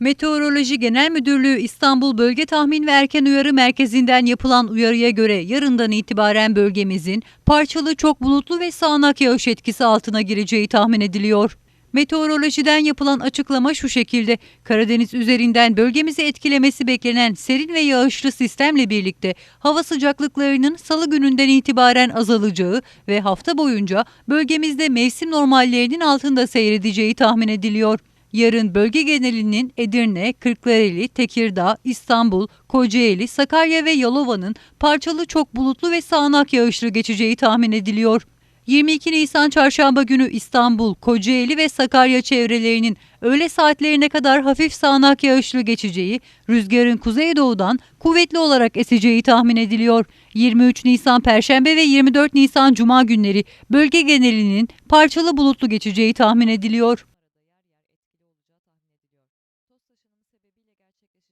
Meteoroloji Genel Müdürlüğü İstanbul Bölge Tahmin ve Erken Uyarı Merkezi'nden yapılan uyarıya göre yarından itibaren bölgemizin parçalı çok bulutlu ve sağanak yağış etkisi altına gireceği tahmin ediliyor. Meteorolojiden yapılan açıklama şu şekilde. Karadeniz üzerinden bölgemizi etkilemesi beklenen serin ve yağışlı sistemle birlikte hava sıcaklıklarının salı gününden itibaren azalacağı ve hafta boyunca bölgemizde mevsim normallerinin altında seyredeceği tahmin ediliyor. Yarın bölge genelinin Edirne, Kırklareli, Tekirdağ, İstanbul, Kocaeli, Sakarya ve Yalova'nın parçalı çok bulutlu ve sağanak yağışlı geçeceği tahmin ediliyor. 22 Nisan Çarşamba günü İstanbul, Kocaeli ve Sakarya çevrelerinin öğle saatlerine kadar hafif sağanak yağışlı geçeceği, rüzgarın kuzeydoğudan kuvvetli olarak eseceği tahmin ediliyor. 23 Nisan Perşembe ve 24 Nisan Cuma günleri bölge genelinin parçalı bulutlu geçeceği tahmin ediliyor taşınımı sebebiyle gerçekleşecek